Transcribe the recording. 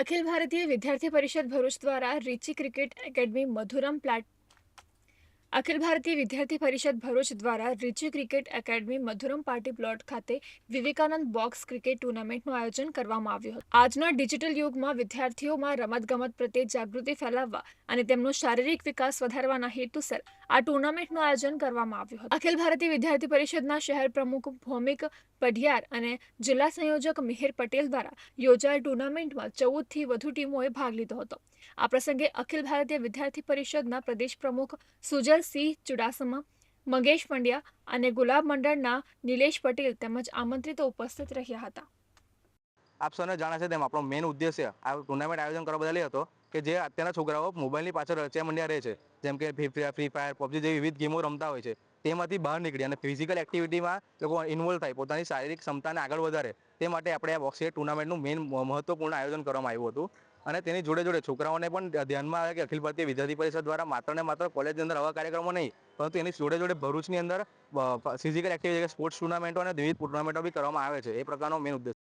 અખિલ ભારતીય વિદ્યાર્થી પરિષદ ભરૂચ દ્વારા Richie cricket academy Madhuram plate Akhil Bharatiya Vidyarthi Parishad Bharuch દ્વારા Richie cricket academy Madhuram party plot ખાતે Vivekananda box cricket ટુર્નામેન્ટનું આયોજન કરવામાં આવ્યું હતું. આજના ડિજિટલ યુગમાં વિદ્યાર્થીઓમાં રમતગમત પ્રત્યે જાગૃતિ ફેલાવવા અને તેમનો શારીરિક વિકાસ વધારવાના હેતુસર આ ટુર્નામેન્ટનું આયોજન કરવામાં આવ્યું હતું. અખિલ ભારતીય વિદ્યાર્થી પરિષદના શહેર પ્રમુખ ભૌમિક પઢિયાર અને જિલ્લા સંયોજક મિહિર પટેલ દ્વારા યોજાયેલ ટુર્નામેન્ટમાં ચૌદથી વધુ ટીમોએ ભાગ લીધો હતો. આ પ્રસંગે અખિલ ભારતીય વિદ્યાર્થી પરિષદના પ્રદેશ પ્રમુખ સુજલસિંહ ચુડાસમા, મંગેશ પંડ્યા અને ગુલાબ મંડળના નિલેશ પટેલ તેમજ આમંત્રિતો ઉપસ્થિત રહ્યા હતા. આપ સૌને જાણે છે તેમ આપણો મેઇન ઉદ્દેશ્ય આ ટુર્નામેન્ટ આયોજન કરવા બદલ હતો કે જે અત્યારના છોકરાઓ મોબાઈલની પાછળ રચ્યા મંડ્યા રહે છે. જેમ કે ફ્રી ફાયર પબજી જેવી વિવિધ ગેમો રમતા હોય છે. તેમાંથી બહાર નીકળી અને ફિઝિકલ એક્ટિવિટીમાં લોકો ઇન્વોલ્વ થાય, પોતાની શારીરિક ક્ષમતાને આગળ વધારે. તે માટે આપણે આ બોક્સિંગ ટુર્નામેન્ટનું મેઇન મહત્વપૂર્ણ આયોજન કરવામાં આવ્યું હતું. અને તેની જોડે જોડે છોકરાઓને પણ ધ્યાનમાં આવે કે અખિલ ભારતીય વિદ્યાર્થી પરિષદ દ્વારા માત્ર ને માત્ર કોલેજની અંદર આવા કાર્યક્રમો નહીં, પરંતુ એની જોડે જોડે ભરૂચની અંદર ફિઝિકલ એક્ટિવિટી સ્પોર્ટ્સ ટુર્નામેન્ટો અને વિવિધ ટુર્નામેન્ટો બી કરવામાં આવે છે. એ પ્રકારનો મેઇન ઉદ્દેશ